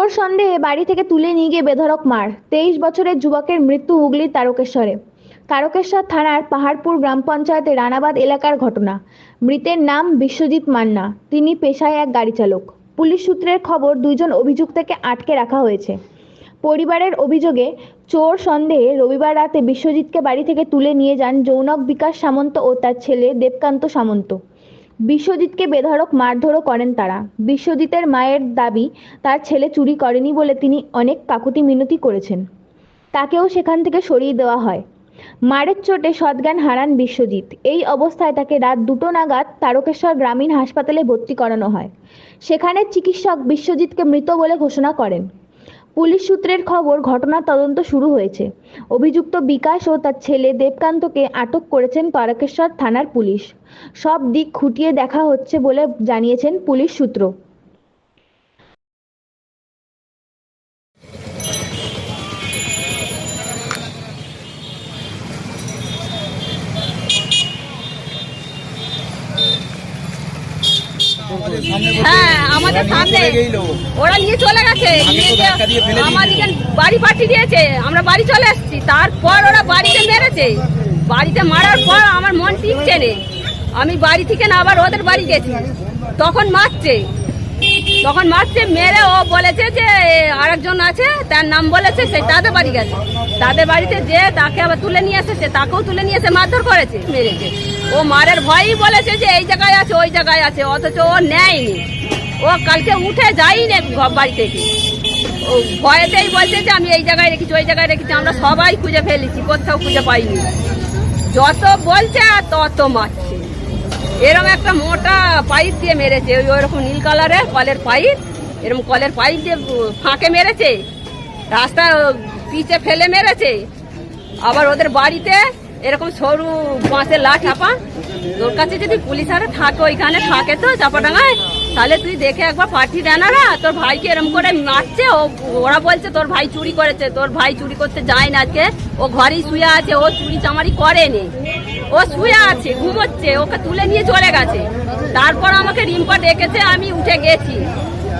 চোর সন্দেহে বাড়ি থেকে তুলে নিয়ে গিয়ে বেধড়ক মার। তেইশ বছরের যুবকের মৃত্যু হুগলির তারকেশ্বরে। তারকেশ্বর থানার পাহাড়পুর গ্রাম পঞ্চায়েতের রানাবাদ এলাকার ঘটনা। মৃতের নাম বিশ্বজিৎ মান্না। তিনি পেশায় এক গাড়ি চালক। পুলিশ সূত্রের খবর, দুইজন অভিযুক্তকে আটকে রাখা হয়েছে। পরিবারের অভিযোগে, চোর সন্দেহে রবিবার রাতে বিশ্বজিৎকে বাড়ি থেকে তুলে নিয়ে যান যৌনক বিকাশ সামন্ত ও তার ছেলে দেবকান্ত সামন্ত। বিশ্বজিৎকে বেধড়ক মারধরও করেন তারা। বিশ্বজিতের মায়ের দাবি, তার ছেলে চুরি করেনি বলে তিনি অনেক কাকুতি মিনতি করেছেন। তাকেও সেখান থেকে সরিয়ে দেওয়া হয়। মারের চোটে সজ্ঞান হারান বিশ্বজিৎ। এই অবস্থায় তাকে রাত দুটো নাগাদ তারকেশ্বর গ্রামীণ হাসপাতালে ভর্তি করানো হয়। সেখানে চিকিৎসক বিশ্বজিৎকে মৃত বলে ঘোষণা করেন। পুলিশ সূত্রের খবর ঘটনার তদন্ত শুরু হয়েছে। অভিযুক্ত বিকাশ ও তার ছেলে দেবকান্তকে আটক করেছেন তারকেশ্বর থানার পুলিশ। সব দিক খুঁটিয়ে দেখা হচ্ছে বলে জানিয়েছেন পুলিশ সূত্র। হ্যাঁ আমাদের ওরা নিয়ে চলে গেছে। বাড়ি পাঠিয়ে দিয়েছে। আমরা বাড়ি চলে তারপর ওরা বাড়িতে মেরেছে। বাড়িতে মারার পর আমার মন আমি বাড়ি থেকে না আবার ওদের বাড়ি গেছি। তখন মারছে। তখন মারছে, মেরে ও বলেছে যে আরেকজন আছে, তার নাম বলেছে সে তাদের বাড়ি গেছে। তাদের বাড়িতে যে তাকে আবার তুলে নিয়ে এসেছে, তাকেও তুলে নিয়ে এসে মারধর করেছে। মেরেছে। ও মারের ভয়ই বলেছে যে এই জায়গায় আছে, ওই জায়গায় আছে, অথচ ও নেয়নি। ও কালকে উঠে ঘর বাড়ি থেকে। ও ভয়েতেই বলছে যে আমি এই জায়গায় রেখেছি, ওই জায়গায় রেখেছি, আমরা সবাই খুঁজে ফেলেছি, কোথাও খুঁজে পাইনি। যত বলছে আর তত মারছে। এরকম একটা মোটা পাইপ দিয়ে মেরেছে, ওই ওরকম নীল কালারের কলের পাইপ। এরকম কলের পাইপ দিয়ে ফাঁকে মেরেছে রাস্তা পিছে ফেলে মেরেছে। আবার ওদের বাড়িতে এরকম সরু বাঁশের লাঠ চাপা। তোর কাছে যদি পুলিশ আরে থাকে ওইখানে থাকে তো চাপাডাঙ্গায়, তাহলে তুই দেখে একবার পাঠিয়ে দেন না তোর ভাইকে এরম করে মারছে ও ওরা বলছে তোর ভাই চুরি করেছে, তোর ভাই চুরি করতে যায় না আজকে। ও ঘরেই শুয়ে আছে, ও চুরি চামারি করেনি। ও শুয়ে আছে, ঘুমোচ্ছে, ওকে তুলে নিয়ে চলে গেছে। তারপর আমাকে রিম্পা ডেকেছে, আমি উঠে গেছি।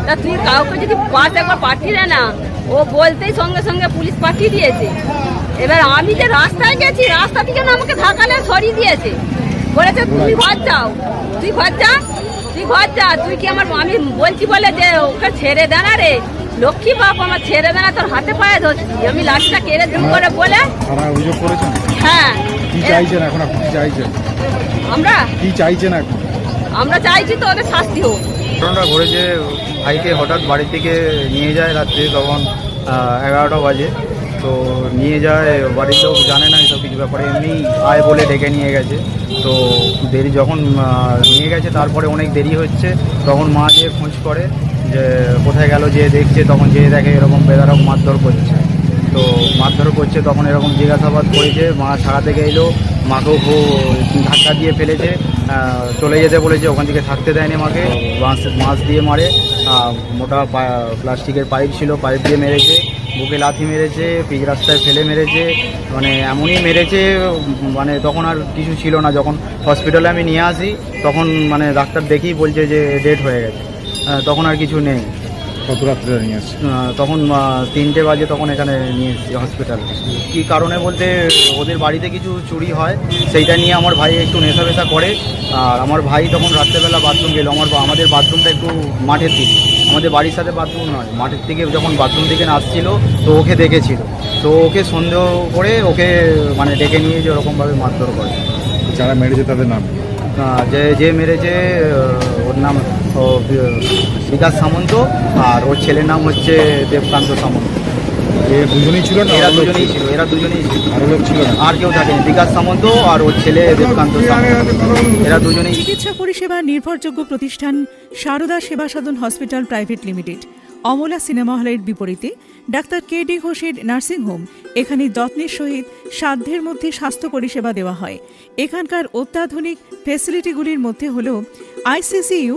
তা তুই কাউকে যদি বাস একবার পাঠিয়ে দে না ও বলতেই সঙ্গে সঙ্গে পুলিশ পাঠিয়ে দিয়েছে। এবার আমি যে রাস্তায় গেছি রাস্তা থেকে না আমাকে ধাকালে সরিয়ে দিয়েছে। বলেছে তুমি ঘর যাও তুই ঘর যা তুই ঘর যা তুই কি আমার আমি বলছি বলে যে ওকে ছেড়ে দে না রে লক্ষ্মী বাপ আমার ছেড়ে দে না তোর হাতে পায়ে ধরছি। আমি লাঠিটা কেড়ে দিন করে বলে অভিযোগ করেছেন? হ্যাঁ কি চাইছেন এখন আপনি? কি চাইছেন? আমরা? কি চাইছেন এখন? আমরা চাইছি তো ওদের শাস্তি হোক। ঘটনাটা ঘটেছে, ভাইকে হঠাৎ বাড়ি থেকে নিয়ে যায় রাত্রে তখন এগারোটা বাজে। তো নিয়ে যায়, বাড়ির লোক জানে না এসব কিছু ব্যাপারে, এমনি আয় বলে ডেকে নিয়ে গেছে। তো দেরি যখন নিয়ে গেছে, তারপরে অনেক দেরি হচ্ছে, তখন মা যে খোঁজ করে যে কোথায় গেল, যে দেখছে, তখন যে দেখে এরকম বেদারক মারধর করছে। তো মারধর করছে, তখন এরকম জিজ্ঞাসাবাদ করেছে, মা ছাড়া থেকে এলো, মাকেও ধাক্কা দিয়ে ফেলেছে চলে যেতে বলেছে, ওখান থেকে থাকতে দেয়নি মাকে, বাঁশ মাছ দিয়ে মারে মোটা প্লাস্টিকের পাইপ ছিল, পাইপ দিয়ে মেরেছে, বুকে লাথি মেরেছে, পিচ রাস্তায় ফেলে মেরেছে মানে এমনই মেরেছে মানে তখন আর কিছু ছিল না, যখন হসপিটালে আমি নিয়ে আসি, তখন মানে ডাক্তার দেখেই বলছে যে ডেট হয়ে গেছে তখন আর কিছু নেই। কত রাত্রে নিয়ে আসছে? তখন তিনটে বাজে তখন এখানে নিয়ে এসেছি হসপিটাল কী কারণে বলতে ওদের বাড়িতে কিছু চুরি হয় সেইটা নিয়ে আমার ভাই একটু নেশা বেশা করে। আর আমার ভাই তখন রাত্রেবেলা বাথরুম গেল। আমার বা- আমাদের বাথরুমটা একটু মাঠের দিকে। আমাদের বাড়ির সাথে বাথরুম নয় মাঠের থেকে যখন বাথরুম থেকে আসছিল তো ওকে দেখেছিল। তো ওকে সন্দেহ করে ওকে মানে ডেকে নিয়ে যে ওরকমভাবে মারধর করে। যারা মেরেছে তাদের নাম যে যে মেরেছে ওর নাম ও, বিকাশ সামন্ত আর ওর ছেলের নাম হচ্ছে দেবকান্ত সামন্ত। দুজনেই ছিল এরা দুজনেই ছিল? এরা দুজনেই ছিল। আর কেউ থাকেনি বিকাশ সামন্ত আর ওর ছেলে দেবকান্ত এরা দুজনেই চিকিৎসা পরিষেবা নির্ভরযোগ্য প্রতিষ্ঠান Sarada Seva Sadhan hospital private limited. Amala cinema হলের বিপরীতে ডাক্তার কে ডি ঘোষের নার্সিংহোম এখানে যত্নের সহিত সাধ্যের মধ্যে স্বাস্থ্য পরিষেবা দেওয়া হয়। এখানকার অত্যাধুনিক ফেসিলিটিগুলির মধ্যে হল ICCU